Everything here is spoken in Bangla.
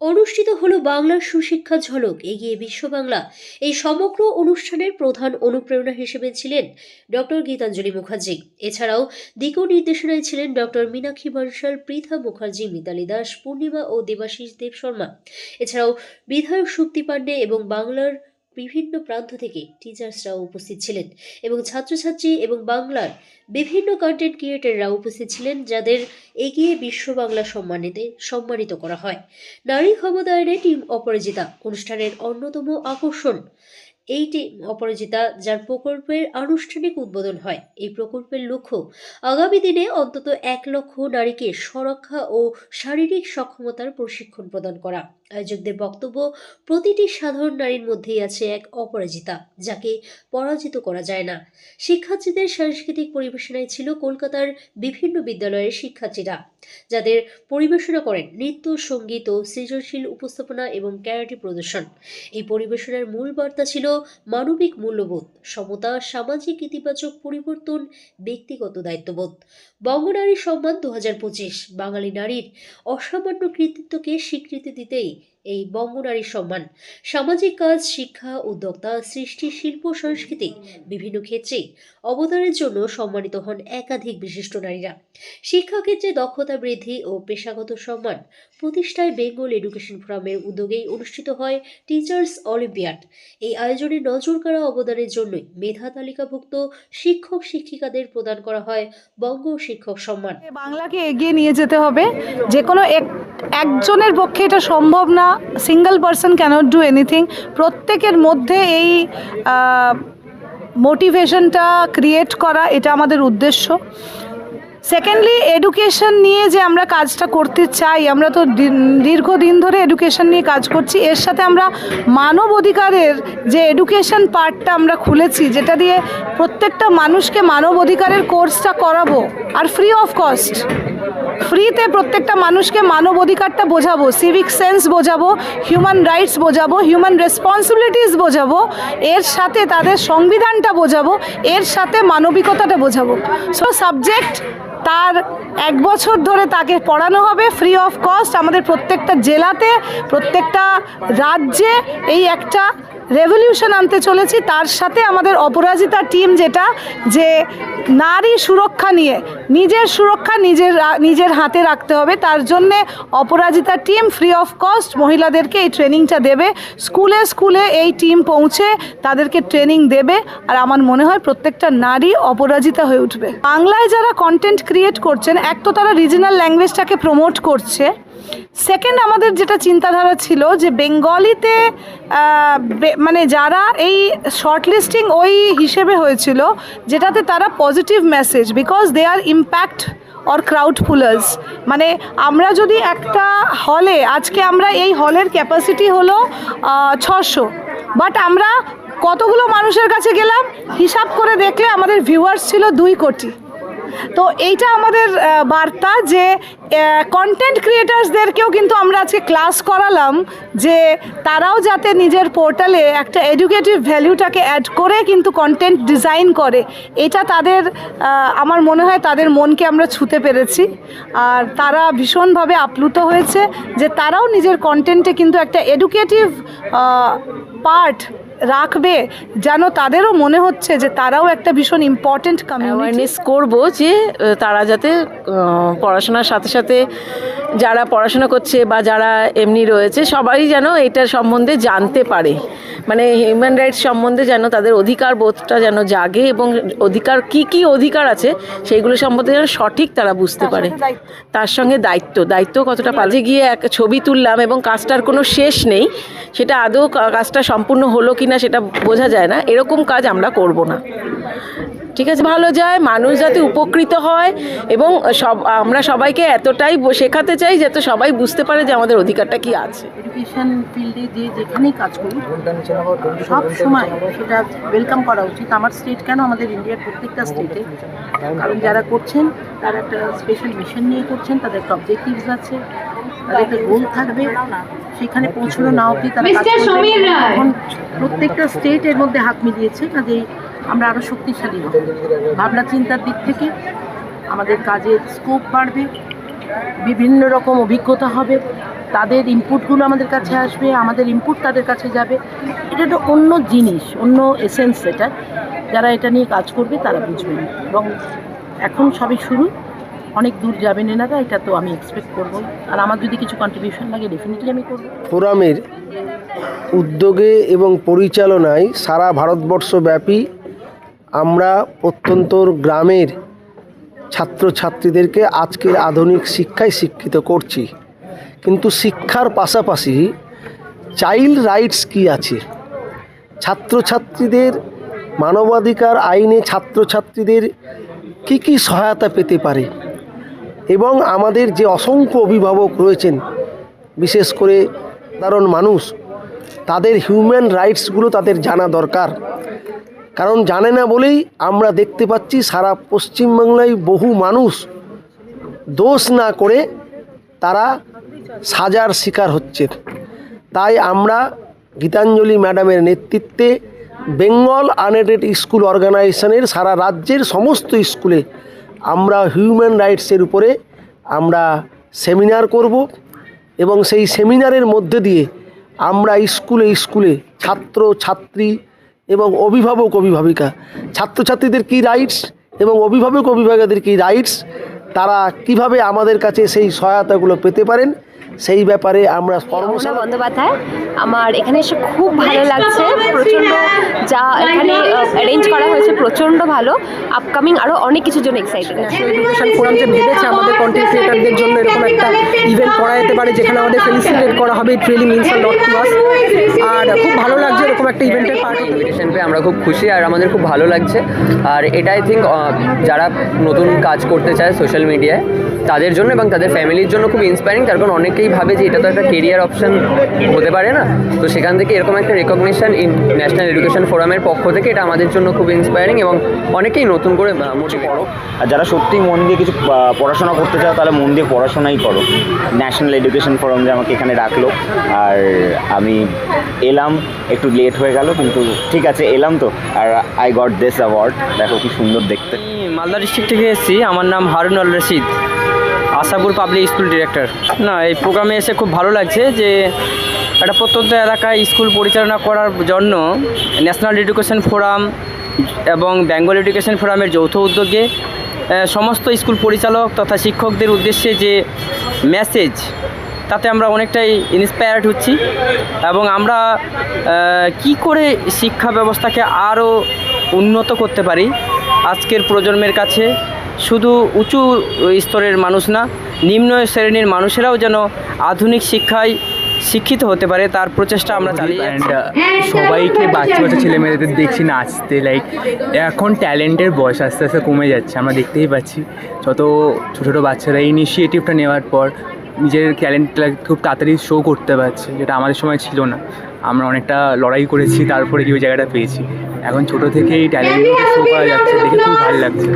অনুষ্ঠিত হল বাংলার সুশিক্ষা ঝলক, এগিয়ে বিশ্ব বাংলা। এই সমগ্র অনুষ্ঠানের প্রধান অনুপ্রেরণা হিসেবে ছিলেন ডক্টর গীতাঞ্জলি মুখার্জি। এছাড়াও দিক নির্দেশনায় ছিলেন ডক্টর মীনাক্ষী বনশাল পৃথা মুখার্জি, মিতালি দাস, পূর্ণিমা ও দেবাশিস দেব শর্মা। এছাড়াও বিধায়ক সুপ্তি পাণ্ডে এবং বাংলার বিভিন্ন প্রান্ত থেকে টিচার্সরাও উপস্থিত ছিলেন এবং ছাত্রছাত্রী এবং বাংলার বিভিন্ন কন্টেন্ট ক্রিয়েটররা উপস্থিত ছিলেন যাদের এগিয়ে বিশ্ব বাংলা সম্মানিতে সম্মানিত করা হয়। নারী ক্ষমতায়নে টিম অপরাজিতা অনুষ্ঠানের অন্যতম আকর্ষণ। এই টিম অপরাজিতা যার প্রকল্পের আনুষ্ঠানিক উদ্বোধন হয়। এই প্রকল্পের লক্ষ্য আগামী দিনে অন্তত এক লক্ষ নারীকে সুরক্ষা ও শারীরিক সক্ষমতার প্রশিক্ষণ প্রদান করা। আয়োজকদের বক্তব্য, প্রতিটি সাধারণ নারীর মধ্যেই আছে এক অপরাজিতা, যাকে পরাজিত করা যায় না। শিক্ষার্থীদের সাংস্কৃতিক পরিবেশনায় ছিল কলকাতার বিভিন্ন বিদ্যালয়ের শিক্ষার্থীরা, যাদের পরিবেশনা করেন নৃত্য, সংগীত ও সৃজনশীল উপস্থাপনা এবং ক্যারাটে প্রদর্শন। এই পরিবেশনার মূল বার্তা ছিল মানবিক মূল্যবোধ, সমতা, সামাজিক ইতিবাচক পরিবর্তন, ব্যক্তিগত দায়িত্ববোধ। বঙ্গনারী সম্মান দু হাজার পঁচিশ, বাঙালি নারীর অসামান্য কৃতিত্বকে স্বীকৃতি দিতেই এই বঙ্গনারী সম্মান। সামাজিক কাজ, শিক্ষা, উদ্যোক্তা, সৃষ্টি, শিল্প, সংস্কৃতি বিভিন্ন ক্ষেত্রে অবদানের জন্য সম্মানিত হন একাধিক বিশিষ্ট নারীরা। শিক্ষাক্ষেত্রে দক্ষতা বৃদ্ধি ও পেশাগত সম্মান প্রতিষ্ঠায় বেঙ্গল এডুকেশন ফোরামের উদ্যোগেই অনুষ্ঠিত হয় টিচার্স অলিম্পিয়াড। এই আয়োজনে নজর কাড়া অবদানের জন্যই মেধা তালিকাভুক্ত শিক্ষক, শিক্ষিকাদের প্রদান করা হয় বঙ্গ শিক্ষক সম্মান। বাংলাকে এগিয়ে নিয়ে যেতে হবে। যে কোনো এক- একজনের পক্ষে এটা সম্ভব না। Single person cannot do anything প্রত্যেকের মধ্যে এই মোটিভেশনটা ক্রিয়েট করা এটা আমাদের উদ্দেশ্য। সেকেন্ডলি এডুকেশন নিয়ে যে আমরা কাজটা করতে চাই, আমরা তো দিন- দীর্ঘদিন ধরে এডুকেশন নিয়ে কাজ করছি, এর সাথে আমরা মানব অধিকারের যে এডুকেশন পার্টটা আমরা খুলেছি, যেটা দিয়ে প্রত্যেকটা মানুষকে মানব অধিকারের কোর্সটা করাবো, আর ফ্রি অফ কস্ট ফ্রিতে প্রত্যেকটা মানুষকে মানব অধিকারটা বোঝাবো সিভিক সেন্স বোঝাবো হিউম্যান রাইটস বোঝাবো হিউম্যান রেসপন্সিবিলিটিস বোঝাবো, এর সাথে তাদের সংবিধানটা বোঝাবো, এর সাথে মানবিকতাটা বোঝাবো। সো সাবজেক্ট তার এক বছর ধরে তাকে পড়ানো হবে ফ্রি অফ কস্ট আমাদের প্রত্যেকটা জেলাতে, প্রত্যেকটা রাজ্যে এই একটা রেভলিউশন আনতে চলেছি, তার সাথে আমাদের অপরাজিতা টিম যেটা, যে নারী সুরক্ষা নিয়ে, নিজের সুরক্ষা নিজের নিজের হাতে রাখতে হবে, তার জন্যে Aparajita team free of cost মহিলাদেরকে এই ট্রেনিংটা দেবে, স্কুলে স্কুলে এই টিম পৌঁছে তাদেরকে ট্রেনিং দেবে, আর আমার মনে হয় প্রত্যেকটা নারী অপরাজিতা হয়ে উঠবে। বাংলায় যারা কন্টেন্ট ক্রিয়েট করছেন, এক তো তারা রিজনাল ল্যাঙ্গুয়েজটাকে প্রমোট করছে সেকেন্ড আমাদের যেটা চিন্তাধারা ছিল যে বেঙ্গলিতে মানে যারা এই শর্টলিস্টিং ওই হিসেবে হয়েছিল, যেটাতে তারা positive message because they are impact or crowd pullers মানে আমরা যদি একটা হলে আজকে আমরা এই হলের ক্যাপাসিটি হলো ছশো। বাট আমরা কতগুলো মানুষের কাছে গেলাম? হিসাব করে দেখলে আমাদের ভিউয়ার্স ছিল দুই কোটি। তো এইটা আমাদের বার্তা যে কন্টেন্ট ক্রিয়েটার্সদেরকেও কিন্তু আমরা আজকে ক্লাস করালাম যে তারাও যাতে নিজের পোর্টালে একটা এডুকেটিভ ভ্যালুটাকে অ্যাড করে কিন্তু কন্টেন্ট ডিজাইন করে। এটা তাদের আমার মনে হয় তাদের মনকে আমরা ছুতে পেরেছি। আর তারা ভীষণভাবে আপ্লুত হয়েছে যে তারাও নিজের কন্টেন্টে কিন্তু একটা এডুকেটিভ পার্ট রাখবে, যেন তাদেরও মনে হচ্ছে যে তারাও একটা ভীষণ ইম্পর্টেন্ট অ্যাওয়ারনেস করব যে তারা যাতে পড়াশোনার সাথে সাথে যারা পড়াশোনা করছে বা যারা এমনি রয়েছে, সবাই যেন এটার সম্বন্ধে জানতে পারে। মানে হিউম্যান রাইটস সম্বন্ধে যেন তাদের অধিকার বোধটা যেন জাগে এবং অধিকার কি কি অধিকার আছে সেইগুলো সম্বন্ধে যেন সঠিক তারা বুঝতে পারে। তার সঙ্গে দায়িত্ব দায়িত্ব কতটা পাজে গিয়ে এক ছবি তুললাম এবং কাজটার কোনো শেষ নেই। সেটা আদৌ কাজটা সম্পূর্ণ হলো কি না সেটা বোঝা যায় না। এরকম কাজ আমরা করব না। ঠিক আছে? ভালো যায় মানুষ যাতে উপকৃত হয় এবং সব আমরা সবাইকে এতটাই শেখাতে চাই যাতে সবাই বুঝতে পারে যে আমাদের অধিকারটা কি আছে। এডুকেশন ফিল্ডে যে যেখানেই কাজ করি সব সময় সেটা ওয়েলকাম করা উচিত। আমার স্টেট কেন? আমাদের ইন্ডিয়ার প্রত্যেকটা স্টেটে কারণ যারা করছেন তারা একটা স্পেশাল মিশন নিয়ে করছেন তাদের একটা অবজেক্টিভস আছে তাদের একটা গোল থাকবে। সেখানে পৌঁছানো না অবধি তারা এখন প্রত্যেকটা স্টেট এর মধ্যে হাত মিলিয়েছে। কাজেই আমরা আরও শক্তিশালী হব। ভাবনা চিন্তার দিক থেকে আমাদের কাজের স্কোপ বাড়বে, বিভিন্ন রকম অভিজ্ঞতা হবে, তাদের ইনপুটগুলো আমাদের কাছে আসবে, আমাদের ইনপুট তাদের কাছে যাবে। এটা একটা অন্য জিনিস, অন্য এসেন্স এটা। যারা এটা নিয়ে কাজ করবে তারা বুঝবেন এবং এখন সবই শুরু, অনেক দূর যাবেন এনারা এটা তো আমি এক্সপেক্ট করব। আর আমার যদি কিছু কন্ট্রিবিউশন লাগে ডেফিনেটলি আমি করব। ফোরামের উদ্যোগে এবং পরিচালনায় সারা ভারতবর্ষব্যাপী আমরা প্রত্যন্ত গ্রামের ছাত্রছাত্রীদেরকে আজকের আধুনিক শিক্ষায় শিক্ষিত করছি। কিন্তু শিক্ষার পাশাপাশি চাইল্ড রাইটস কি আছে? ছাত্রছাত্রীদের মানবাধিকার আইনে ছাত্রছাত্রীদের কি কি সহায়তা পেতে পারে? এবং আমাদের যে অসংখ্য অভিভাবক রয়েছেন, বিশেষ করে সাধারণ মানুষ, তাদের হিউম্যান রাইটসগুলো তাদের জানা দরকার। কারণ জানে না বলেই আমরা দেখতে পাচ্ছি সারা পশ্চিমবাংলায় বহু মানুষ দোষ না করে তারা সাজার শিকার হচ্ছে। তাই আমরা গীতাঞ্জলি ম্যাডামের নেতৃত্বে বেঙ্গল আনএডেড স্কুল অর্গানাইজেশনের সারা রাজ্যের সমস্ত স্কুলে আমরা হিউম্যান রাইটসের উপরে আমরা সেমিনার করব এবং সেই সেমিনারের মধ্যে দিয়ে আমরা স্কুলে স্কুলে ছাত্র ছাত্রী এবং অভিভাবক অভিভাবিকা। ছাত্রছাত্রীদের কী রাইটস এবং অভিভাবক অভিভাবকদের কী রাইটস তারা কীভাবে আমাদের কাছে সেই সহায়তাগুলো পেতে পারেন? সেই ব্যাপারে আমরা বন্দ্যোপাধ্যায় আমার এখানে এসে খুব ভালো লাগছে। প্রচণ্ড যা এখানে অ্যারেঞ্জ করা হয়েছে প্রচণ্ড ভালো। আপকামিং আরও অনেক কিছুর জন্য এক্সাইটেড ন্যাশনাল এডুকেশন ফোরাম যে ভেবেছে আমাদের কন্টেন্ট ক্রিয়েটারদের জন্য এরকম একটা ইভেন্ট করা যেতে পারে যেখানে আমাদের ফেলিসিটেট করা হবে it really means a lot to us আর খুব ভালো লাগছে এরকম একটা ইভেন্টের পার্ট ইনভিটেশন পেয়ে আমরা খুব খুশি আর আমাদের খুব ভালো লাগছে। আর এটা আই থিঙ্ক যারা নতুন কাজ করতে চায় সোশ্যাল মিডিয়ায় তাদের জন্য এবং তাদের ফ্যামিলির জন্য খুব ইন্সপায়ারিং তার কারণ অনেকেই ভাবে যে এটা তো একটা কেরিয়ার অপশন হতে পারে না। তো সেখান থেকে এরকম একটা রেকগনিশন ইন ন্যাশনাল এডুকেশন ফোরামের পক্ষ থেকে এটা আমাদের জন্য খুব ইন্সপায়ারিং এবং অনেকেই নতুন করে মোটিভ করো। আর যারা সত্যি মন দিয়ে কিছু পড়াশোনা করতে চাও তাহলে মন দিয়ে পড়াশোনাই করো। ন্যাশনাল এডুকেশন ফোরাম যে আমাকে এখানে রাখল। আর আমি এলাম একটু লেট হয়ে গেল কিন্তু ঠিক আছে এলাম তো। আর আই গট দিস অ্যাওয়ার্ড দেখো কি সুন্দর দেখতে। আমি মালদা ডিস্ট্রিক্ট থেকে এসেছি আমার নাম Harun Al Rashid Ashapur public school director না এই প্রোগ্রামে এসে খুব ভালো লাগছে যে একটা প্রত্যন্ত এলাকায় স্কুল পরিচালনা করার জন্য ন্যাশনাল এডুকেশন ফোরাম এবং বেঙ্গল এডুকেশন ফোরামের যৌথ উদ্যোগে সমস্ত স্কুল পরিচালক তথা শিক্ষকদের উদ্দেশ্যে যে মেসেজ তাতে আমরা অনেকটাই ইন্সপায়ার্ড হচ্ছি এবং আমরা কি করে শিক্ষা ব্যবস্থাকে আরও উন্নত করতে পারি আজকের প্রজন্মের কাছে, শুধু উঁচু স্তরের মানুষ না, নিম্ন শ্রেণির মানুষেরাও যেন আধুনিক শিক্ষায় শিক্ষিত হতে পারে তার প্রচেষ্টা আমরা চালিয়ে অ্যান্ড সবাইকে বাচ্চা বাচ্চা ছেলে মেয়েদের দেখছি নাচতে লাইক এখন ট্যালেন্টের বয়স আস্তে আস্তে কমে যাচ্ছে আমরা দেখতেই পাচ্ছি। যত ছোটো ছোটো বাচ্চারা ইনিশিয়েটিভটা নেওয়ার পর নিজের ট্যালেন্টটা খুব তাড়াতাড়ি শো করতে পারছে যেটা আমাদের সময় ছিল না। আমরা অনেকটা লড়াই করেছি তারপরে কি ওই জায়গাটা পেয়েছি। এখন ছোটো থেকেই ট্যালেন্ট শো করা যাচ্ছে দেখে খুব ভালো লাগছে।